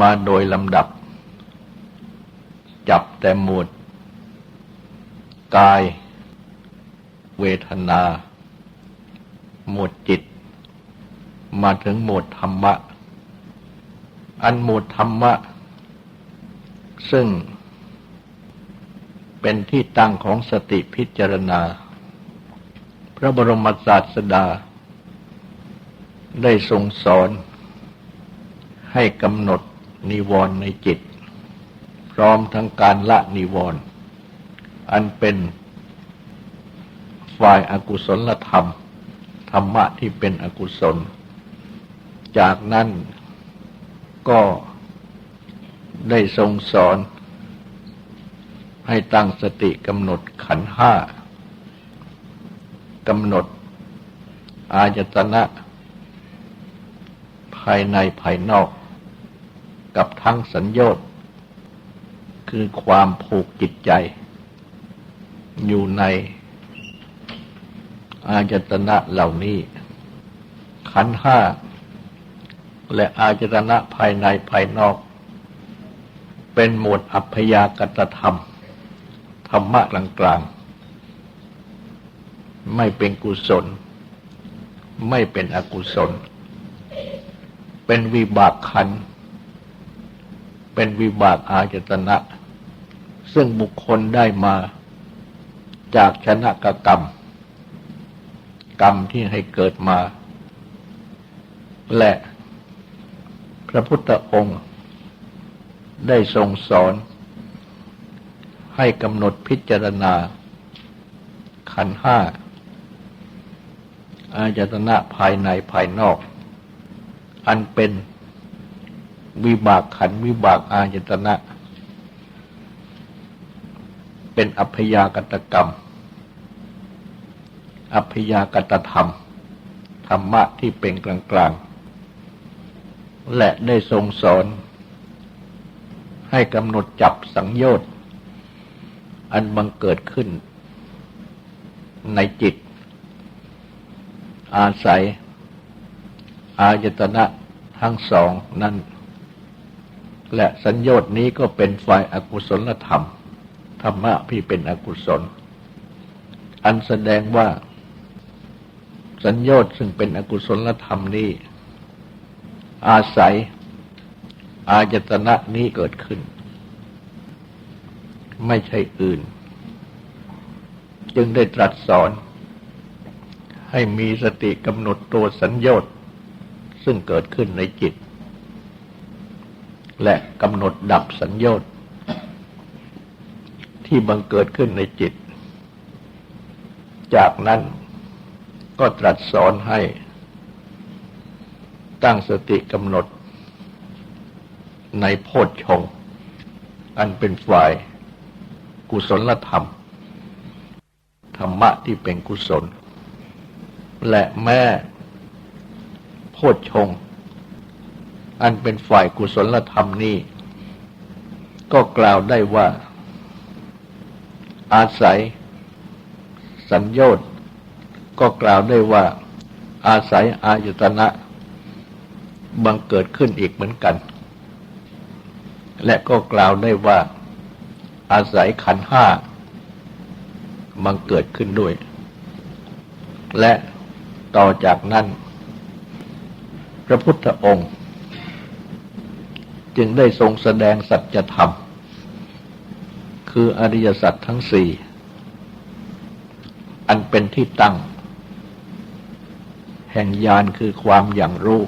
มาโดยลำดับ จับแต่หมวด กาย เวทนา หมวดจิต มาถึงหมวดธรรมะ อันหมวดธรรมะ ซึ่งเป็นที่ตั้งของสติพิจารณา พระบรมศาสดา ได้ทรงสอนให้กำหนด นิวรณ์ในจิต พร้อมทั้งการละนิวรณ์อันเป็นฝ่ายอากุศลธรรม ธรรมะที่เป็นอกุศล จากนั้นก็ได้ทรงสอน ให้ตั้งสติกำหนดขันห้ากำหนด อายตนะ ภายในภายนอก กับทั้งสัญญาคือความผูกจิตใจ อยู่ใน อายตนะเหล่านี้ ขันห้า และอายตนะภายในภายนอก เป็นหมวดอัพยากตธรรม ธรรมะกลางๆ ไม่เป็นกุศล ไม่เป็นอกุศล เป็นวิบากขันธ์ เป็นวิบากอาจตนะ ซึ่งบุคคลได้มาจากชนะกกรรม กรรมที่ให้เกิดมา และพระพุทธองค์ได้ทรงสอน ให้กำหนดพิจารณา ขันธ์ห้า อาจตนะภายในภายนอก อันเป็น วิบากขันวิบากอายตนะ เป็นอัพยากตกรรม อัพยากตธรรม ธรรมะที่เป็นกลางกลางและได้ทรงสอน ให้กำหนดจับสังโยชน์ อันบังเกิดขึ้น ในจิต อาศัย อายตนะทั้งสองนั้น และสัญญาณนี้ก็เป็นฝ่ายอากุศลธรรม ธรรมะที่เป็นอกุศล อันแสดงว่า สัญญาณซึ่งเป็นอกุศลธรรมนี้ อาศัย อายตนะนี้เกิดขึ้น ไม่ใช่อื่น จึงได้ตรัสสอน ให้มีสติกำหนดตัวสัญญาณซึ่งเกิดขึ้นในจิต และกำหนดดับสัญญาณที่บังเกิดขึ้นในจิต จากนั้นก็ตรัสสอนให้ ตั้งสติกำหนด ในโพชฌงอันเป็นฝ่ายกุศลธรรม ธรรมะที่เป็นกุศล และแม่โพชฌง อันเป็นฝ่ายกุศลธรรมนี้ ก็กล่าวได้ว่า อาศัย สัญญา์ก็กล่าวได้ว่า อาศัยอายตนะบังเกิดขึ้นอีกเหมือนกัน และก็กล่าวได้ว่า อาศัยขันห้าบังเกิดขึ้นด้วย และต่อจากนั้น พระพุทธองค์ จึงได้ทรงแสดงสัจธรรม คืออริยสัจทั้งสี่ อันเป็นที่ตั้ง แห่งญาณคือความอย่างรู้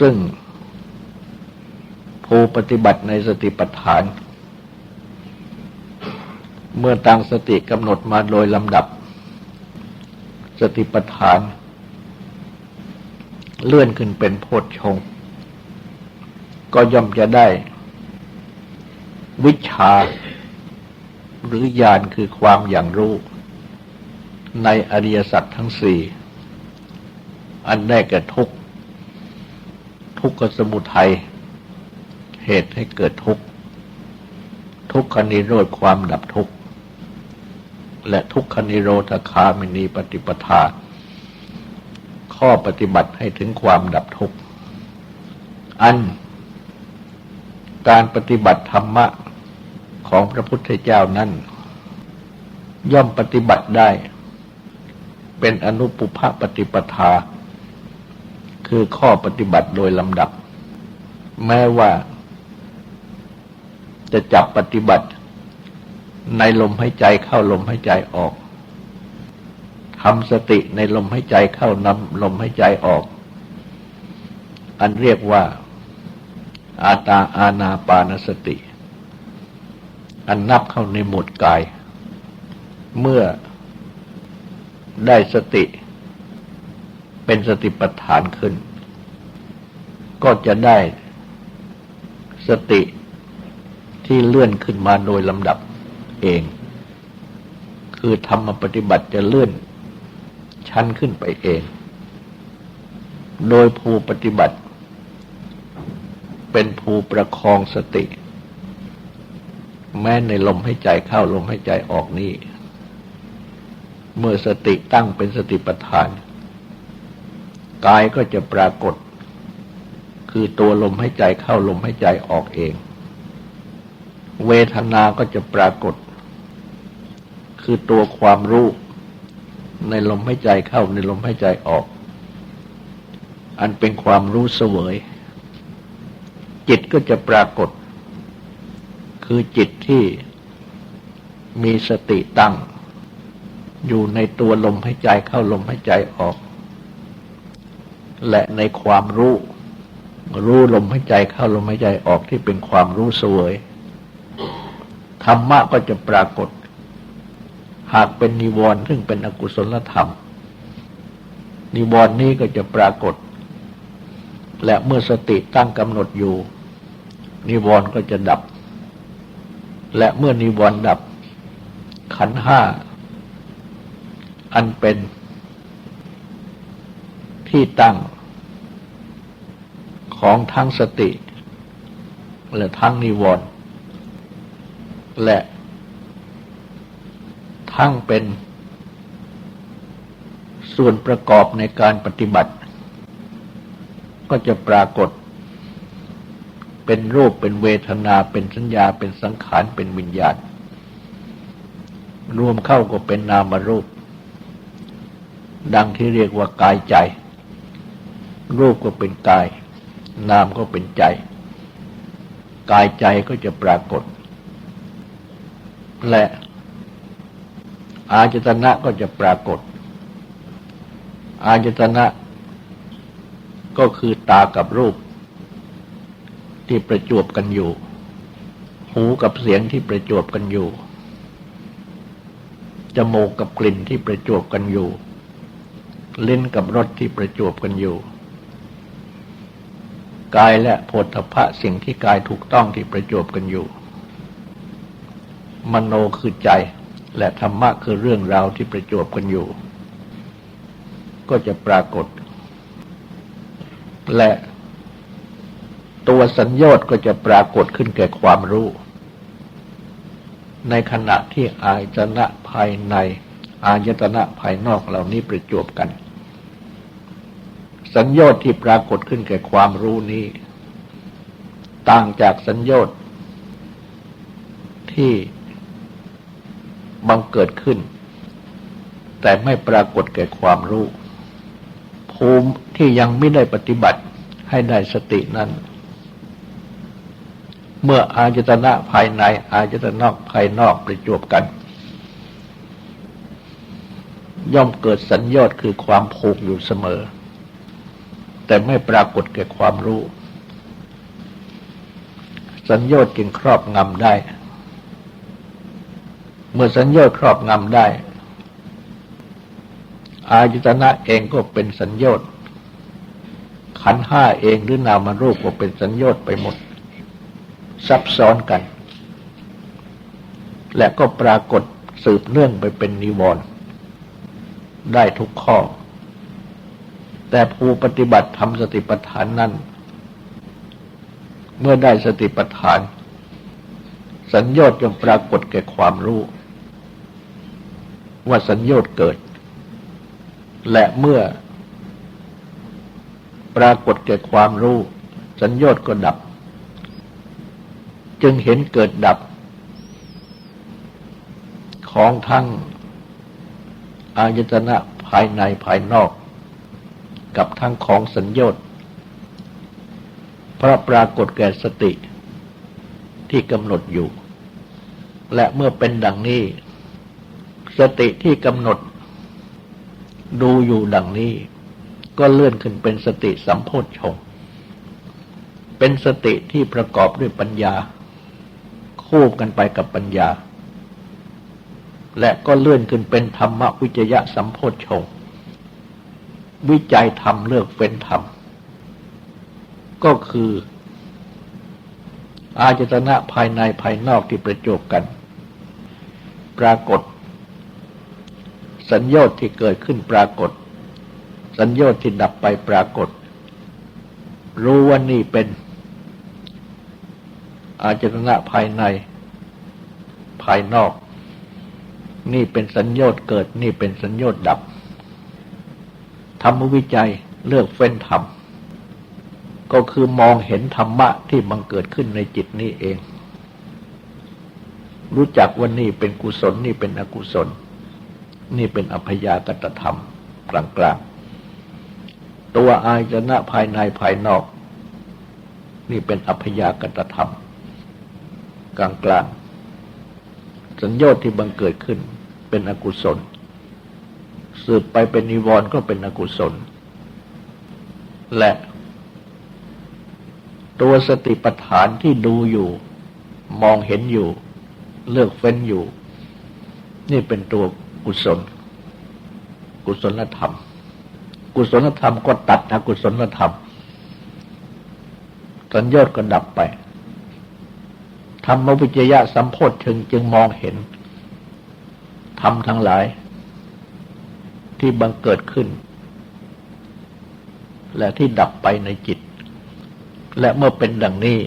ซึ่งผู้ปฏิบัติในสติปัฏฐาน เมื่อตั้งสติกำหนดมาโดยลำดับ สติปัฏฐาน เลื่อนขึ้นเป็นโพชฌงก็ย่อมจะได้ วิชา หรือญาณคือความอย่างรู้ ในอริยสัจทั้งสี่อันได้แก่ทุกข์ทุกขสมุทัยเหตุให้เกิดทุกข์ ทุกขนิโรธความดับทุกข์ และทุกขนิโรธคามินีปฏิปทา ข้อปฏิบัติให้ถึงความดับทุกข์ อัน การปฏิบัติธรรมะของพระพุทธเจ้านั้น ย่อมปฏิบัติได้ เป็นอนุปุพปฏิปทา คือข้อปฏิบัติโดยลำดับ แม้ว่า จะจับปฏิบัติในลมหายใจเข้าลมหายใจออก ทำสติในลมหายใจเข้านำลมหายใจออก อันเรียกว่า อาตาอาณาปานสติ อันนับเข้าในหมวดกาย เมื่อได้สติ เป็นสติปัฏฐานขึ้น ก็จะได้สติที่เลื่อนขึ้นมาโดยลำดับเอง คือธรรมปฏิบัติจะเลื่อน ชั้นขึ้นไปเอง โดยภูปฏิบัติ เป็นภูประคองสติ แม้ในลมให้ใจเข้าลมให้ใจออกนี้เมื่อสติตั้งเป็นสติปัฏฐาน กายก็จะปรากฏ คือตัวลมให้ใจเข้าลมให้ใจออกเอง เวทนาก็จะปรากฏ คือตัวความรู้ ในลมให้ใจเข้าในลมให้ใจออก อันเป็นความรู้เสวย จิตก็จะปรากฏ คือจิตที่มีสติตั้ง อยู่ในตัวลมหายใจเข้าลมหายใจออก และในความรู้ รู้ลมหายใจเข้าลมหายใจออกที่เป็นความรู้สวยธรรมะก็จะปรากฏ หากเป็นนิวรณ์ซึ่งเป็นอกุศลธรรม นิวรณ์นี้ก็จะปรากฏ และเมื่อสติตั้งกำหนดอยู่ นิวรณ์ก็จะดับ และเมื่อนิวรณ์ดับ ขันห้า อันเป็นที่ตั้งของทั้งสติ และทั้งนิวรณ์และ ทั้งเป็น ส่วนประกอบในการปฏิบัติ ก็จะปรากฏ เป็นรูปเป็นเวทนาเป็นสัญญาเป็นสังขารเป็นวิญญาณ รวมเข้าก็เป็นนามรูป ดังที่เรียกว่ากายใจ รูปก็เป็นกาย นามก็เป็นใจ กายใจก็จะปรากฏและ อาจตนะก็จะปรากฏ อาจตนะ ก็คือตากับรูป ที่ประจวบกันอยู่ หูกับเสียงที่ประจวบกันอยู่ จมูกกับกลิ่นที่ประจวบกันอยู่ลิ้นกับรสที่ประจวบกันอยู่ กายและโพธพะสิ่งที่กายถูกต้องที่ประจวบกันอยู่ มโนคือใจ และธรรมะคือเรื่องราวที่ประจวบกันอยู่ ก็จะปรากฏ และตัวสัญญาตก็จะปรากฏขึ้นแก่ความรู้ ในขณะที่อายตนะภายใน อายตนะภายนอกเหล่านี้ประจวบกัน สัญญาที่ปรากฏขึ้นแก่ความรู้นี้ ต่างจากสัญญาที่ บังเกิดขึ้น แต่ไม่ปรากฏแก่ความรู้ ภูมิที่ยังไม่ได้ปฏิบัติให้ได้สตินั้น เมื่ออาจตนะภายใน อาจตนะภายนอกประจวบกัน ย่อมเกิดสัญญาตคือความผูกอยู่เสมอ แต่ไม่ปรากฏแก่ความรู้ สัญญาตจึงครอบงำได้ เมื่อสัญญาตครอบงำได้ อาจตนะเองก็เป็นสัญญาตขันห้าเองหรือนามรูปก็เป็นสัญญาตไปหมด ซับซ้อนกัน และก็ปรากฏสืบเนื่องไปเป็นนิวรณ์ได้ทุกข้อ แต่ผู้ปฏิบัติทำสติปัฏฐานนั้น เมื่อได้สติปัฏฐาน สัญญาจงปรากฏแก่ความรู้ ว่าสัญญาเกิด และเมื่อ ปรากฏแก่ความรู้ สัญญาก็ดับ จึงเห็นเกิดดับ ของทั้งอายตนะภายในภายนอก กับทั้งของสัญญาพระปรากฏแก่สติที่กำหนดอยู่ และเมื่อเป็นดังนี้ สติที่กำหนด ดูอยู่ดังนี้ ก็เลื่อนขึ้นเป็นสติสัมโพชฌงเป็นสติที่ประกอบด้วยปัญญา คู่กันไปกับปัญญา และก็เลื่อนขึ้นเป็นธรรมวิจยะสัมโพชงวิจัยธรรมเลือกเฟ้นธรรม ก็คือ อาจตนะภายในภายนอกที่ประจบกัน ปรากฏ สัญญาณที่เกิดขึ้นปรากฏ สัญญาณที่ดับไปปรากฏ รู้ว่านี่เป็น อาจตนะภายใน ภายนอก นี่เป็นสัญญาณเกิด นี่เป็นสัญญาณดับธรรมวิจัยเลือกเฟ้นธรรมก็คือมองเห็นธรรมะที่บังเกิดขึ้นในจิตนี้เอง รู้จักว่านี่เป็นกุศลนี่เป็นอกุศล นี่เป็นอัพยากตธรรมกลางๆ ตัวอายจนะภายในภายนอก นี่เป็นอัพยากตธรรมกลางกลางสัญญาที่บังเกิดขึ้นเป็นอกุศล สืบไปเป็นนิวรณ์ก็เป็นอกุศล และตัวสติปัฏฐานที่ดูอยู่ มองเห็นอยู่ เลือกเฟ้นอยู่ นี่เป็นตัว กุศล กุศลธรรม กุศลธรรมก็ตัดอกุศลธรรม สัญญาก็ดับไปธรรมวิจยะสัมโพธถึงจึงมองเห็นธรรมทั้งหลาย ที่บังเกิดขึ้น และที่ดับไปในจิต และเมื่อเป็นดังนี้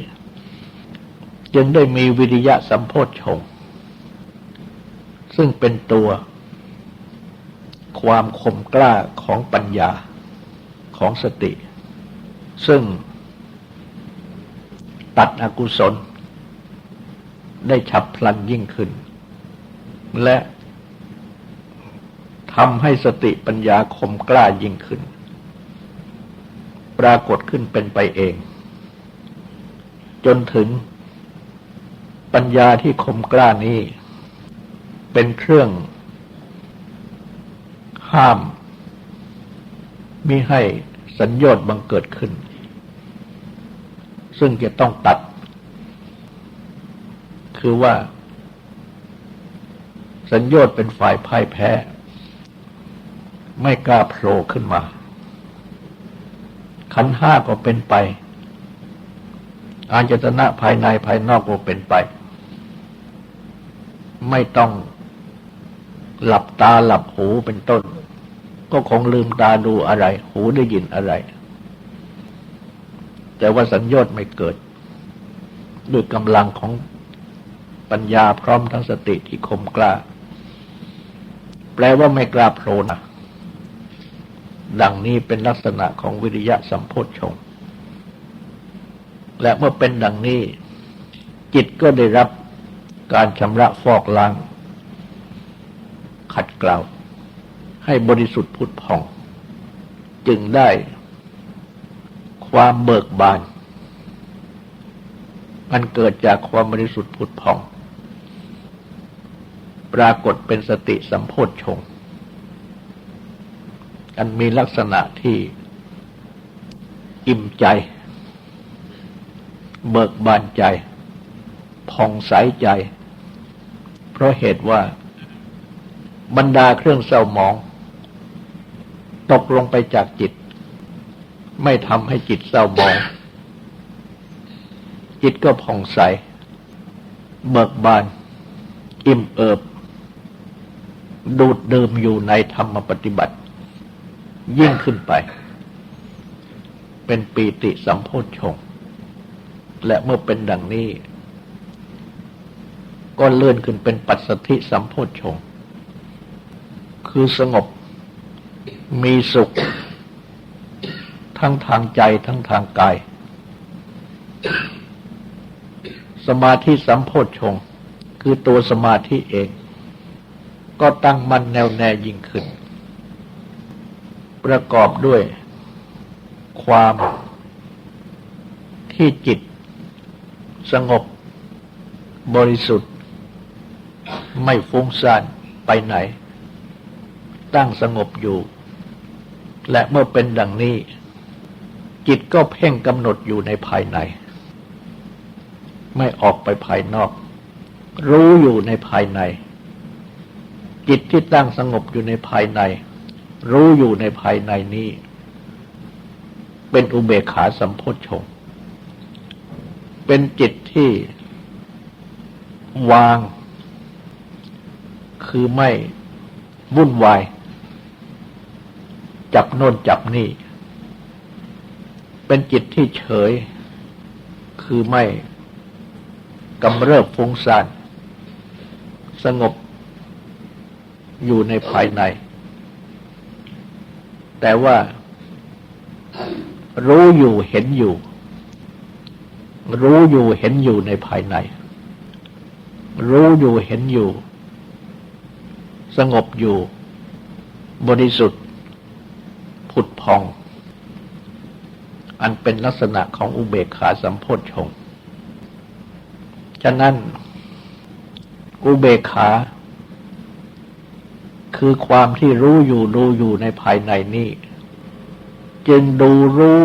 จึงได้มีวิริยะสัมโพธชง ซึ่งเป็นตัว ความคมกล้าของปัญญาของสติ ซึ่งตัดอกุศล ได้ฉับพลันยิ่งขึ้น และทำให้สติปัญญาคมกล้ายิ่งขึ้น ปรากฏขึ้นเป็นไปเอง จนถึงปัญญาที่คมกล้านี้ เป็นเครื่อง ห้ามมิให้สัญญาณบังเกิดขึ้น ซึ่งจะต้องตัด คือว่า สัญญาณเป็นฝ่ายพ่ายแพ้ ไม่กล้าโผล่ขึ้นมา ขันห้าก็เป็นไป อาจตนะภายในภายนอกก็เป็นไป ไม่ต้องหลับตาหลับหูเป็นต้น ก็คงลืมตาดูอะไร หูได้ยินอะไร แต่ว่าสัญญาณไม่เกิด ด้วยกำลังของปัญญาพร้อมทั้งสติที่คมกล้า แปลว่าไม่กล้าโผล่นะดังนี้เป็นลักษณะของวิริยะสัมโพชฌงและเมื่อเป็นดังนี้ จิตก็ได้รับการชำระฟอกล้าง ขัดเกลา ให้บริสุทธิ์พุทธผ่อง จึงได้ความเบิกบาน มันเกิดจากความบริสุทธิ์ผุดผ่อง ปรากฏเป็นสติสัมโพธชงอันมีลักษณะที่อิ่มใจ เบิกบานใจผ่องใสใจ เพราะเหตุว่าบรรดาเครื่องเศร้าหมอง ตกลงไปจากจิต ไม่ทำให้จิตเศร้าหมอง จิตก็ผ่องใส เบิกบาน อิ่มเอิบ ดูดดื่มอยู่ในธรรมปฏิบัติ ยิ่งขึ้นไป เป็นปีติสัมโพชฌงและเมื่อเป็นดังนี้ ก็เลื่อนขึ้นเป็นปัสสธิสัมโพชฌงคือสงบ มีสุข ทั้งทางใจทั้งทางกาย สมาธิสัมโพชฌงค์คือตัวสมาธิเอง ก็ตั้งมั่นแน่วแน่ยิ่งขึ้น ประกอบด้วย ความที่จิต สงบบริสุทธิ์ ไม่ฟุ้งซ่านไปไหน ตั้งสงบอยู่ และเมื่อเป็นดังนี้ จิตก็เพ่งกำหนดอยู่ในภายใน ไม่ออกไปภายนอก รู้อยู่ในภายใน จิตที่ตั้งสงบอยู่ในภายใน รู้อยู่ในภายในนี้ เป็นอุเบกขาสัมโพชฌงเป็นจิตที่วาง คือไม่วุ่นวาย จับโน่นจับนี่ เป็นจิตที่เฉย คือไม่กำเริบฟุ้งซ่านสงบอยู่ในภายใน แต่ว่ารู้อยู่เห็นอยู่ รู้อยู่เห็นอยู่ในภายใน รู้อยู่เห็นอยู่ สงบอยู่ บริสุทธิ์ ผุดพอง อันเป็นลักษณะของอุเบกขาสัมโพชฌงฉะนั้น อุเบกขา คือความที่รู้อยู่ดูอยู่ในภายในนี้ จึงดูรู้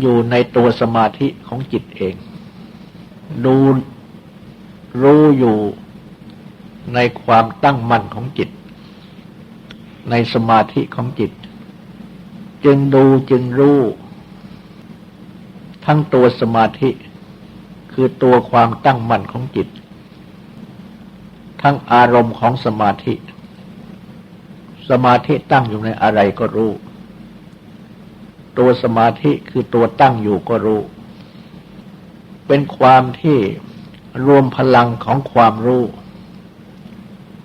อยู่ในตัวสมาธิของจิตเอง ดูรู้อยู่ในความตั้งมั่นของจิต ในสมาธิของจิต จึงดูจึงรู้ ทั้งตัวสมาธิ คือตัวความตั้งมั่นของจิต ทั้งอารมณ์ของสมาธิ สมาธิตั้งอยู่ในอะไรก็รู้ ตัวสมาธิคือตัวตั้งอยู่ก็รู้ เป็นความที่รวมพลังของความรู้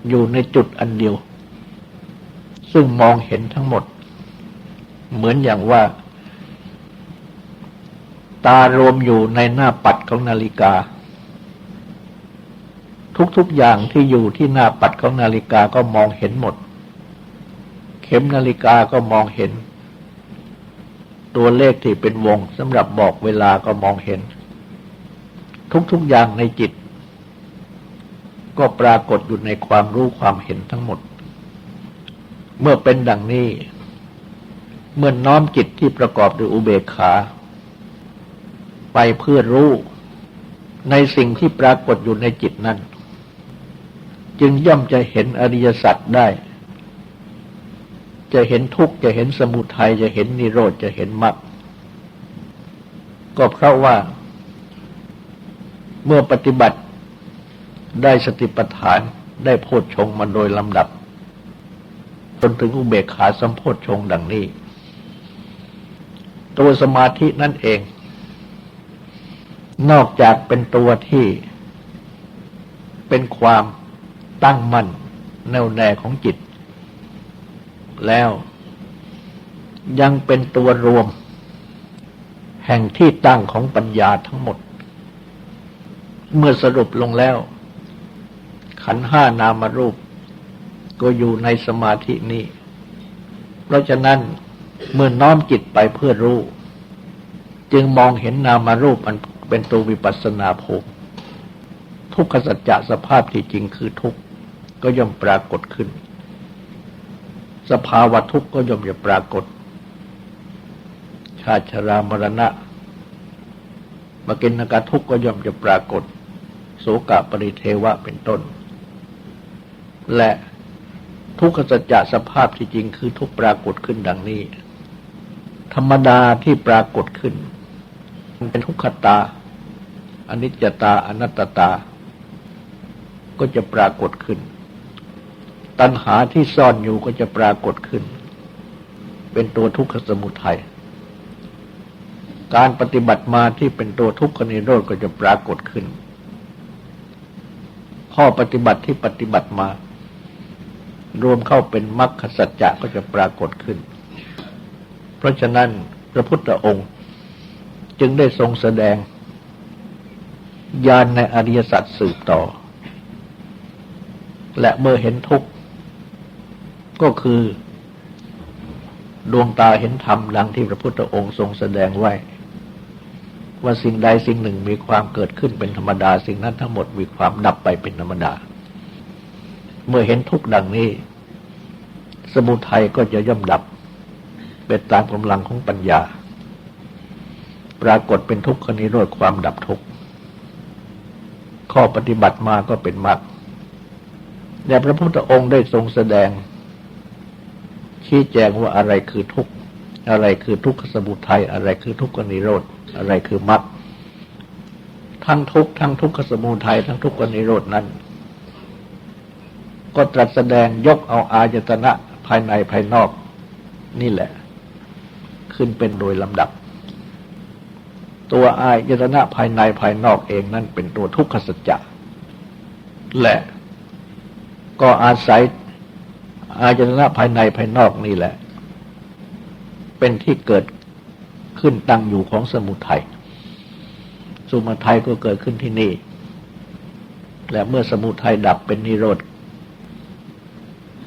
อยู่ในจุดอันเดียว ซึ่งมองเห็นทั้งหมด เหมือนอย่างว่า ตารวมอยู่ในหน้าปัดของนาฬิกา ทุกๆอย่างที่อยู่ที่หน้าปัดของนาฬิกาก็มองเห็นหมด เข็มนาฬิกาก็มองเห็น ตัวเลขที่เป็นวงสำหรับบอกเวลาก็มองเห็น ทุกๆอย่างในจิต ก็ปรากฏอยู่ในความรู้ความเห็นทั้งหมด เมื่อเป็นดังนี้ เมื่อน้อมจิตที่ประกอบด้วยอุเบกขา ไปเพื่อรู้ ในสิ่งที่ปรากฏอยู่ในจิตนั้น จึงย่อมจะเห็นอริยสัจได้ จะเห็นทุกข์ จะเห็นสมุทัย จะเห็นนิโรธ จะเห็นมรรค ก็เพราะว่า เมื่อปฏิบัติได้สติปัฏฐานได้โพชฌงมาโดยลำดับ จนถึงอุเบกขาสัมโพธชงดังนี้ ตัวสมาธินั่นเอง นอกจากเป็นตัวที่เป็นความตั้งมั่นแน่วแน่ของจิต แล้วยังเป็นตัวรวม แห่งที่ตั้งของปัญญาทั้งหมด เมื่อสรุปลงแล้ว ขันห้านามรูป ก็อยู่ในสมาธินี้ เพราะฉะนั้นเมื่อน้อมจิตไปเพื่อรู้ จึงมองเห็นนามารูปอันเป็นตัววิปัสสนาภูมิทุกขสัจจะสภาพที่จริงคือทุกข์ก็ย่อมปรากฏขึ้น สภาวะทุกข์ก็ย่อมจะปรากฏ ชาติชรามรณะมกินนกทุกข์ก็ย่อมจะปรากฏ โสกะปริเทวะเป็นต้น และ ทุกขสัจจะสภาพที่จริงคือทุกปรากฏขึ้นดังนี้ ธรรมดาที่ปรากฏขึ้น มันเป็นทุกขตาอนิจจตาอนัตตตา ก็จะปรากฏขึ้น ตัณหาที่ซ่อนอยู่ก็จะปรากฏขึ้น เป็นตัวทุกขสมุทัยการปฏิบัติมาที่เป็นตัวทุกขนิโรธก็จะปรากฏขึ้น ข้อปฏิบัติที่ปฏิบัติมา รวมเข้าเป็นมรรคสัจจะก็จะปรากฏขึ้น เพราะฉะนั้นพระพุทธองค์จึงได้ทรงแสดงญาณในอริยสัจสืบต่อ และเมื่อเห็นทุกข์ ก็คือ ดวงตาเห็นธรรมดังที่พระพุทธองค์ทรงแสดงไว้ ว่าสิ่งใดสิ่งหนึ่งมีความเกิดขึ้นเป็นธรรมดา สิ่งนั้นทั้งหมดมีความดับไปเป็นธรรมดา เมื่อเห็นทุกข์ดังนี้ สมุทัยก็จะย่อมดับเป็นตามกำลังของปัญญา ปรากฏเป็นทุกขนิโรธความดับทุกข์ข้อปฏิบัติมาก็เป็นมรรคแต่พระพุทธองค์ได้ทรงแสดง ชี้แจงว่าอะไรคือทุกข์อะไรคือทุกขสมุทัยอะไรคือทุกขนิโรธอะไรคือมรรคทั้งทุกข์ทั้งทุกขสมุทัยทั้งทุกขนิโรธนั้น ก็ตรัสแสดงยกเอาอายตนะภายในภายนอก นี่แหละ ขึ้นเป็นโดยลำดับ ตัวอายตนะภายในภายนอกเองนั่นเป็นตัวทุกขสัจจะและก็อาศัยอายตนะภายในภายนอกนี่แหละ เป็นที่เกิดขึ้นตั้งอยู่ของสมุทัยสมุทัยก็เกิดขึ้นที่นี่ และเมื่อสมุทัยดับเป็นนิโรธ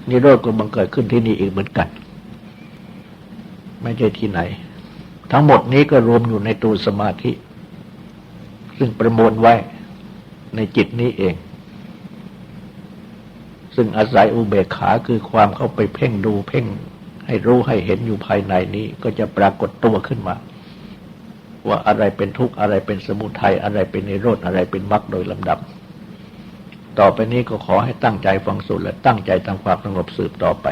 นิโรธก็บังเกิดขึ้นที่นี่อีกเหมือนกัน ไม่ใช่ที่ไหน ทั้งหมดนี้ก็รวมอยู่ในตัวสมาธิ ซึ่งประมวลไว้ในจิตนี้เอง ซึ่งอาศัยอุเบกขาคือความเข้าไปเพ่งดูเพ่งให้รู้ให้เห็นอยู่ภายในนี้ ก็จะปรากฏตัวขึ้นมา ว่าอะไรเป็นทุกข์อะไรเป็นสมุทัยอะไรเป็นนิโรธอะไรเป็นมรรคโดยลำดับ ต่อไปนี้ก็ขอให้ตั้งใจฟังสูตรและตั้งใจทำความสงบสืบต่อไป